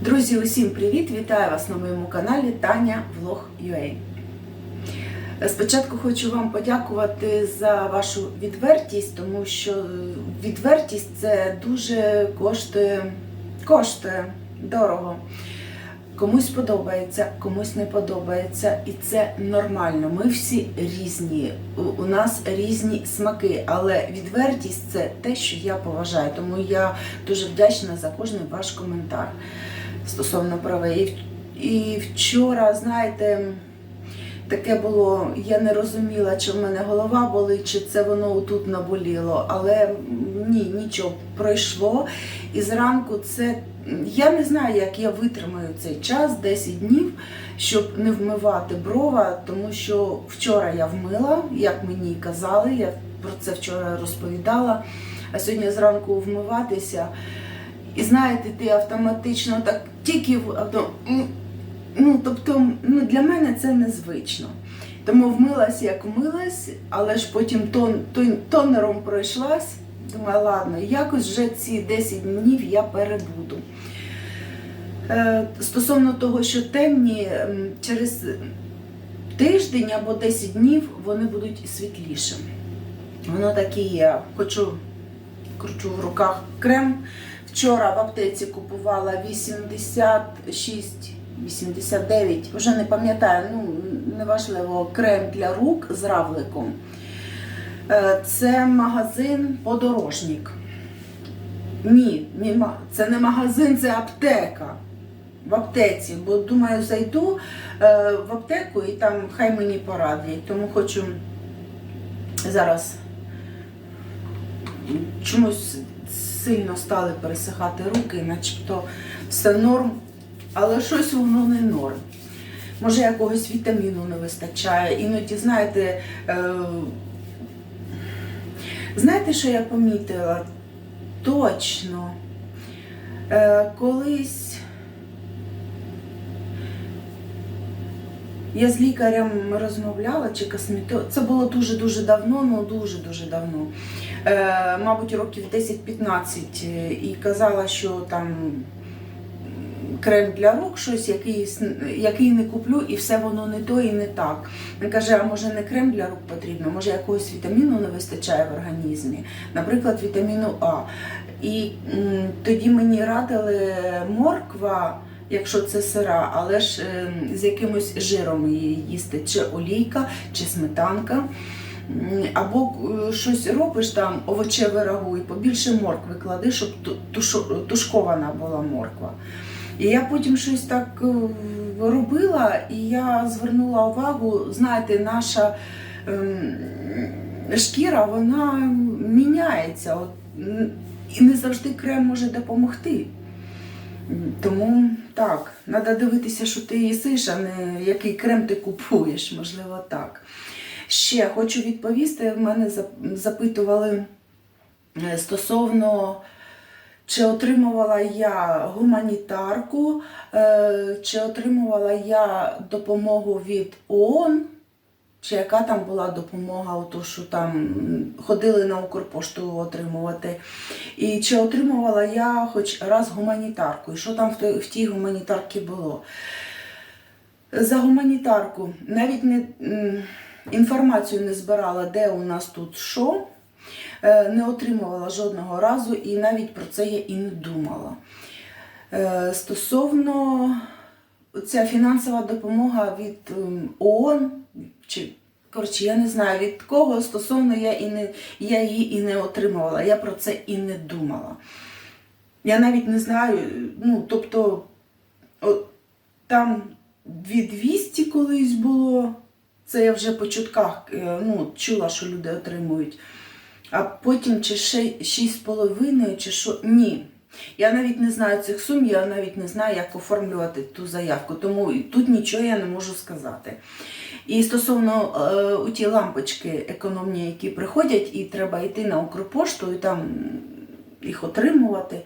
Друзі, усім привіт! Вітаю вас на моєму каналі Таня Влог.ua. Спочатку хочу вам подякувати за вашу відвертість, тому що відвертість це дуже коштує, коштує дорого. Комусь подобається, комусь не подобається, і це нормально. Ми всі різні, у- нас різні смаки, але відвертість це те, що я поважаю. Тому я дуже вдячна за кожен ваш коментар стосовно права. І, вчора, знаєте, таке було, я не розуміла, чи в мене голова болить, чи це воно тут наболіло. Але ні, нічого, пройшло. І зранку це. Я не знаю, як я витримаю цей час, 10 днів, щоб не вмивати брова, тому що вчора я вмила, як мені казали, я про це вчора розповідала. А сьогодні зранку вмиватися. І знаєте, ти автоматично так тільки в авто- ну, тобто, ну, для мене це незвично. Тому вмилась, як вмилась, але ж потім тон, тон, тонером пройшлась. Думаю, ладно, якось вже ці 10 днів я перебуду. Е, стосовно того, що темні, через тиждень або 10 днів вони будуть світлішими. Воно так і є. Хочу кручу в руках крем. Вчора в аптеці купувала 86, 89, вже не пам'ятаю, ну неважливо, крем для рук з равликом. Е, Це магазин подорожник. Ні, ні, ма- це не магазин, це аптека. В аптеці, бо думаю, зайду е, в аптеку і там хай мені порадять. Тому хочу зараз чомусь сильно стали пересихати руки, начебто все норм, але щось воно не норм. Може, якогось вітаміну не вистачає. Іноді, знаєте, е, знаєте, що я помітила? Точно. Е, колись я з лікарем розмовляла чи космето. Це було дуже-дуже давно, ну дуже-дуже давно. Е, мабуть, років 10-15 е, і казала, що там крем для рук, щось, який, який не куплю, і все воно не то і не так. Він каже, а може не крем для рук потрібно, може якогось вітаміну не вистачає в організмі, наприклад, вітаміну А. І м, тоді мені радили морква. Якщо це сира, але ж е, з якимось жиром її їсти, чи олійка, чи сметанка. Або е, щось робиш там овочеве рагу і побільше моркви клади, щоб тушкована була морква. І я потім щось так е, робила, і я звернула увагу, знаєте, наша ем, шкіра вона міняється. І не завжди крем може допомогти. Тому так, треба дивитися, що ти їсиш, а не який крем ти купуєш, можливо, так. Ще хочу відповісти, в мене запитували е, стосовно, чи отримувала я гуманітарку, е, чи отримувала я допомогу від ООН, чи яка там була допомога, ото, що там ходили на Укрпошту отримувати. І чи отримувала я хоч раз гуманітарку, і що там в тій гуманітарці було. За гуманітарку навіть не, інформацію не збирала, де у нас тут що, е, не отримувала жодного разу і навіть про це я і не думала. Е, Стосовно ця фінансова допомога від ем, ООН, чи коротше, я не знаю від кого стосовно я і не я її і не отримувала. Я про це і не думала. Я навіть не знаю, ну тобто, от, там 2200 колись було. Це я вже по чутках е, ну, чула, що люди отримують. А потім чи ще 6,5, чи що. Ні. Я навіть не знаю цих сум, я навіть не знаю, як оформлювати ту заявку, тому тут нічого я не можу сказати. І стосовно е, у ті лампочки економні, які приходять, і треба йти на Укрпошту і там їх отримувати.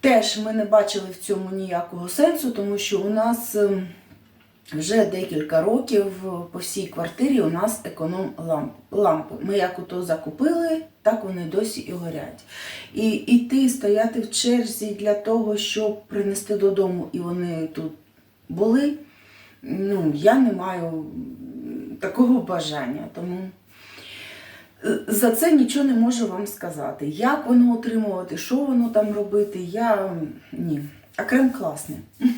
Теж ми не бачили в цьому ніякого сенсу, тому що у нас ем, вже декілька років по всій квартирі у нас економ лампи. Ми як ото закупили, так вони досі і горять. І йти, стояти в черзі для того, щоб принести додому, і вони тут були. Ну, я не маю такого бажання. Тому е, за це нічого не можу вам сказати. Як воно отримувати, що воно там робити, я ні. А крем класний.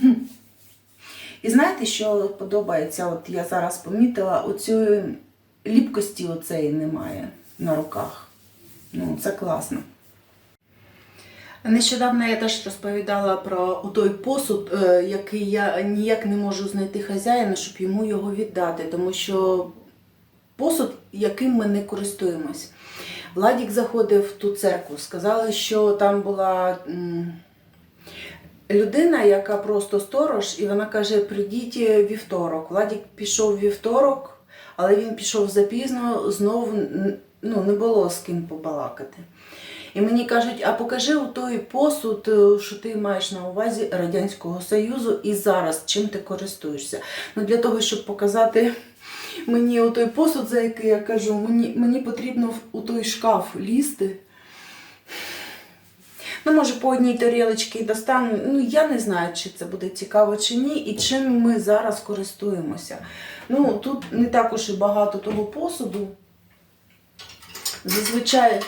І знаєте, що подобається? От я зараз помітила, оцієї ліпкості оцеї немає на руках. Ну, це класно. Нещодавно я теж розповідала про той посуд, е, який я ніяк не можу знайти хазяїна, щоб йому його віддати, тому що посуд, яким ми не користуємось. Владік заходив в ту церкву, сказали, що там була людина, яка просто сторож, і вона каже: прийдіть вівторок. Владік пішов вівторок, але він пішов запізно, знову ну, не було з ким побалакати. І мені кажуть, а покажи у той посуд, е, що ти маєш на увазі Радянського Союзу і зараз чим ти користуєшся. Ну, для того, щоб показати мені у той посуд, за який я кажу, мені, мені потрібно у той шкаф лізти. Ну, може, по одній тарілочці достану. Ну, я не знаю, чи це буде цікаво чи ні, і чим ми зараз користуємося. Ну, тут не також і багато того посуду. Зазвичай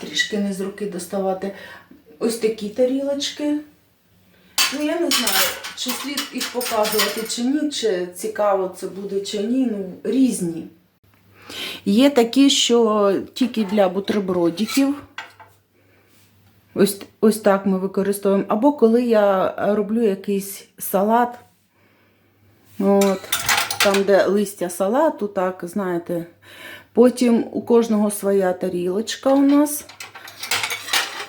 трішки не з руки доставати. Ось такі тарілочки. Ну, я не знаю, чи слід їх показувати чи ні, чи цікаво це буде чи ні. Ну, різні. Є такі, що тільки для бутербродиків. Ось, ось так ми використовуємо. Або коли я роблю якийсь салат. От, там, де листя салату, так, знаєте. Потім у кожного своя тарілочка у нас.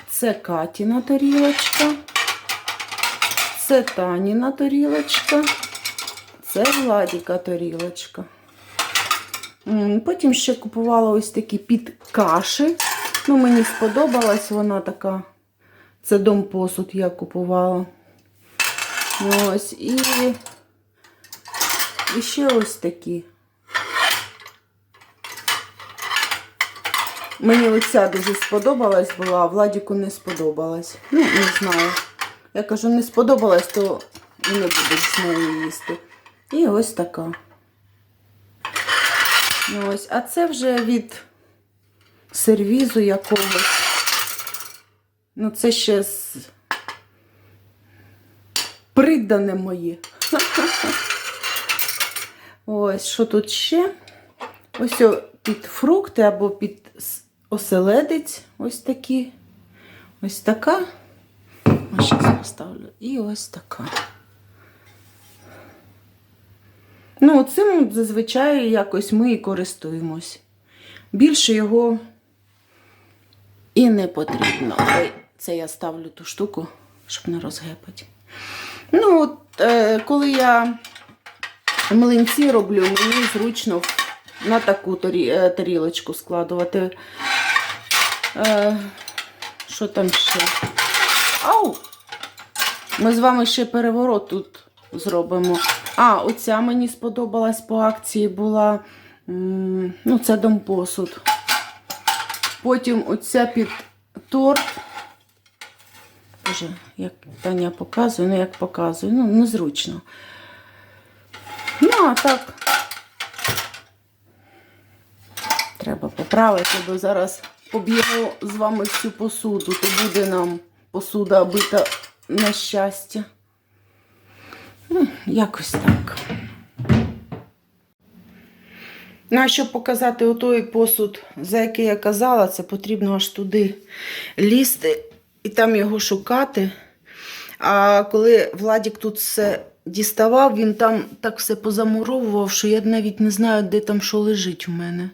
Це Катіна тарілочка. Це Таніна тарілочка. Це Владіка тарілочка. Потім ще купувала ось такі під каші. Ну, мені сподобалась вона така. Це дом посуд я купувала. Ось і, і ще ось такі. Мені оця дуже сподобалась була, а Владіку не сподобалась. Ну, не знаю. Я кажу, не сподобалась, то і не буду з нею їсти. І ось така. Ось, а це вже від сервізу якогось. Ну, це ще з... придане моє. Ось, що тут ще? Ось під фрукти або під оселедець. Ось такі. Ось така. А зараз поставлю. І ось така. Ну, цим зазвичай якось ми і користуємось. Більше його і не потрібно. Це я ставлю ту штуку, щоб не розгепати. Ну, от, е, коли я млинці роблю, мені зручно на таку тарі- е, тарілочку складувати. Е, що там ще? Ау! Ми з вами ще переворот тут зробимо. А, оця мені сподобалась по акції була. Ну, це домпосуд. Потім оця під торт. Боже, як Таня показує, ну як показує, ну незручно. Ну, а так. Треба поправити, бо зараз поб'ємо з вами всю посуду, то буде нам посуда бита на щастя. Ну, якось так. Ну, а щоб показати отой посуд, за який я казала, це потрібно аж туди лізти і там його шукати. А коли Владік тут все діставав, він там так все позамуровував, що я навіть не знаю, де там що лежить у мене.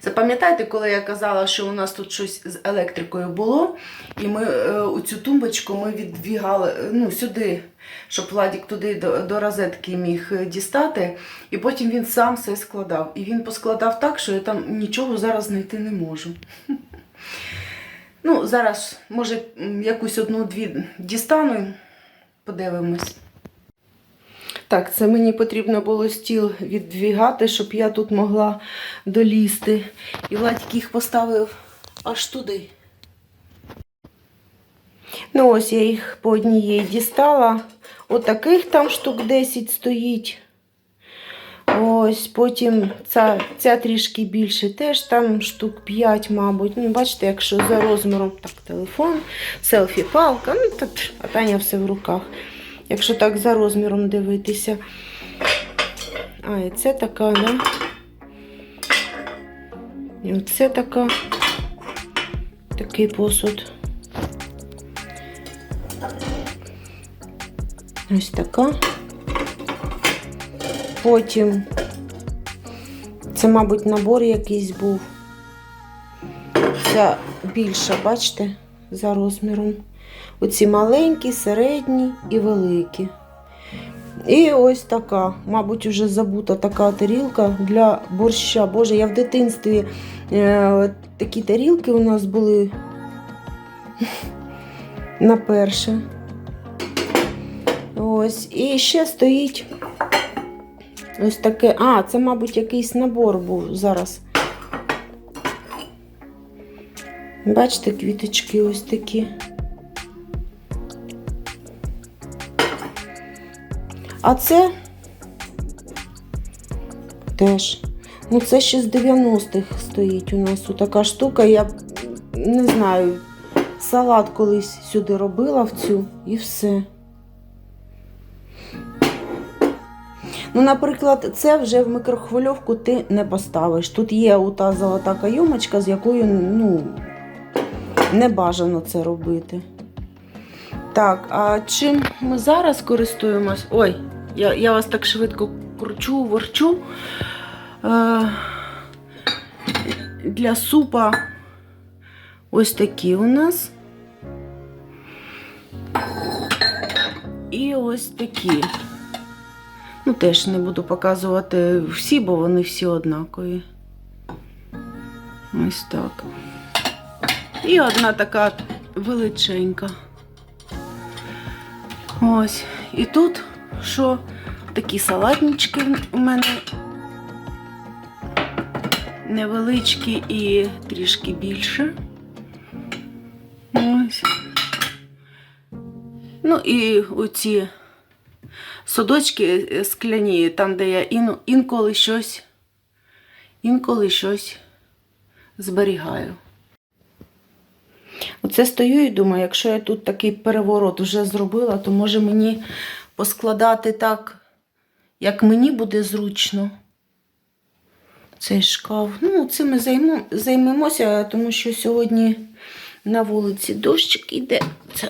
Це пам'ятаєте, коли я казала, що у нас тут щось з електрикою було, і ми е, у цю тумбочку ми віддвігали е, ну, сюди, щоб Владік туди до, до розетки міг е, дістати, і потім він сам все складав. І він поскладав так, що я там нічого зараз знайти не можу. Ну, зараз, може, якусь одну-дві дістану, подивимось. Так, це мені потрібно було стіл віддвігати, щоб я тут могла долізти. І Владик їх поставив аж туди. Ну, ось я їх по однієї дістала. Отаких там штук 10 стоїть. Ось, потім ця, ця трішки більше, теж там штук 5, мабуть. Ну, бачите, якщо за розміром так, телефон, селфі-палка, ну тут, а Таня все в руках. Якщо так за розміром дивитися. А, і це така, да? І оце така. Такий посуд. Ось така. Потім це, мабуть, набор якийсь був. Ця більша, бачите, за розміром. Оці маленькі, середні і великі. І ось така, мабуть, вже забута така тарілка для борща. Боже, я в дитинстві е, такі тарілки у нас були на перше. Ось. І ще стоїть ось таке. А, це, мабуть, якийсь набор був зараз. Бачите, квіточки ось такі. А це теж. Ну, це ще з 90-х стоїть у нас така штука. Я не знаю, салат колись сюди робила в цю і все. Ну, наприклад, це вже в мікрохвильовку ти не поставиш. Тут є ота золота кайомочка, з якою ну, не бажано це робити. Так, а чим ми зараз користуємось? Ой, я, я вас так швидко кручу, ворчу. Е, для супа ось такі у нас. І ось такі. Ну, теж не буду показувати всі, бо вони всі однакові. Ось так. І одна така величенька. Ось. І тут що? Такі салатнички у мене невеличкі і трішки більше. Ось. Ну і оці садочки скляні, там, де я ін, інколи щось, інколи щось зберігаю. Оце стою і думаю, якщо я тут такий переворот вже зробила, то може мені поскладати так, як мені буде зручно. Цей шкаф. Ну, цим ми займемо, займемося, тому що сьогодні на вулиці дощик іде. Це,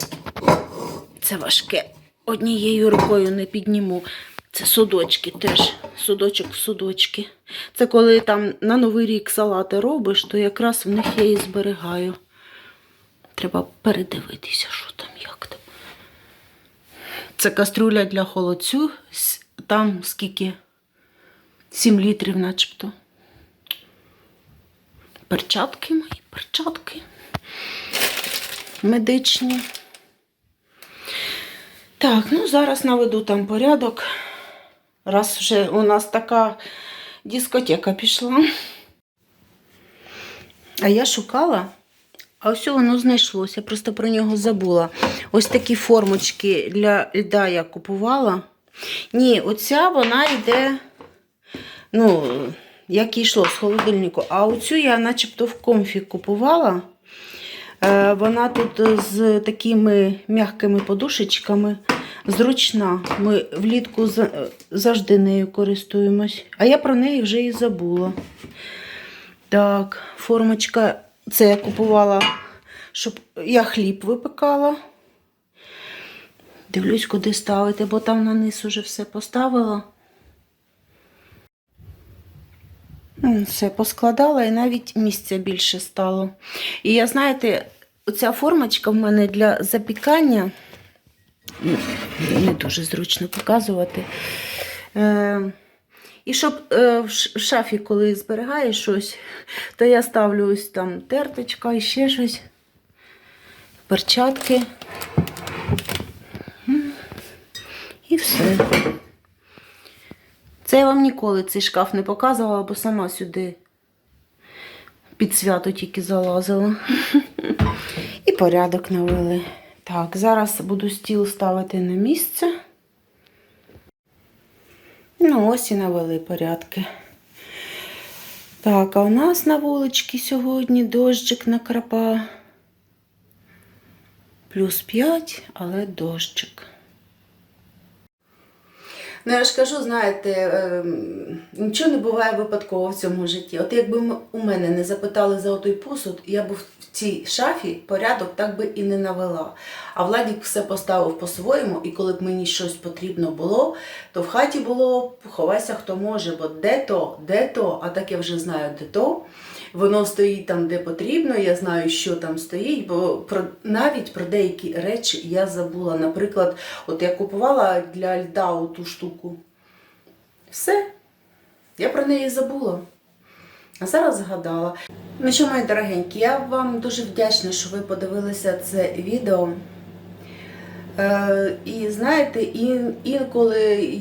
це важке. Однією рукою не підніму. Це судочки теж. Судочок в судочки. Це коли там на Новий рік салати робиш, то якраз в них я і зберігаю. Треба передивитися, що там, як там. Це кастрюля для холодцю. Там скільки? 7 літрів начебто. Перчатки мої, перчатки. Медичні. Так, ну зараз наведу там порядок. Раз вже у нас така дискотека пішла. А я шукала, а ось воно знайшлося, просто про нього забула. Ось такі формочки для льда я купувала. Ні, оця вона йде, ну, як і йшло з холодильнику. А оцю я начебто в комфі купувала. Е, Вона тут з такими м'якими подушечками. Зручна. Ми влітку завжди нею користуємось. А я про неї вже і забула. Так, формочка. Це я купувала, щоб я хліб випекала. Дивлюсь, куди ставити, бо там на низ уже все поставила. М, Все поскладала і навіть місця більше стало. І я, знаєте, оця формочка в мене для запікання. Не дуже зручно показувати. Е, і щоб е, в шафі, коли зберігаєш щось, то я ставлю ось там терточка і ще щось. Перчатки. І все. Це я вам ніколи цей шкаф не показувала, бо сама сюди під свято тільки залазила. І порядок навели. Так, зараз буду стіл ставити на місце. Ну, ось і навели порядки. Так, а у нас на вуличці сьогодні дощик накрапа. Плюс 5, але дощик. Ну, я ж кажу, знаєте, ем, нічого не буває випадково в цьому житті. От якби у мене не запитали за той посуд, я б в цій шафі порядок так би і не навела. А Владік все поставив по-своєму, і коли б мені щось потрібно було, то в хаті було ховайся хто може, бо де то, де то, а так я вже знаю, де то. Воно стоїть там, де потрібно, я знаю, що там стоїть, бо про, навіть про деякі речі я забула. Наприклад, от я купувала для льда ту штуку. Все, я про неї забула. А зараз згадала. Ну що, мої дорогенькі, я вам дуже вдячна, що ви подивилися це відео. Е, і знаєте, ін, інколи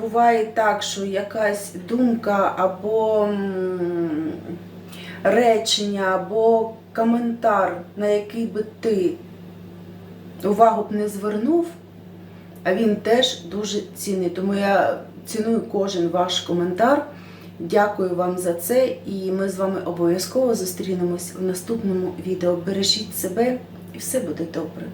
буває так, що якась думка або речення, або коментар, на який би ти увагу б не звернув, а він теж дуже цінний. Тому я ціную кожен ваш коментар. Дякую вам за це, і ми з вами обов'язково зустрінемось в наступному відео. Бережіть себе і все буде добре.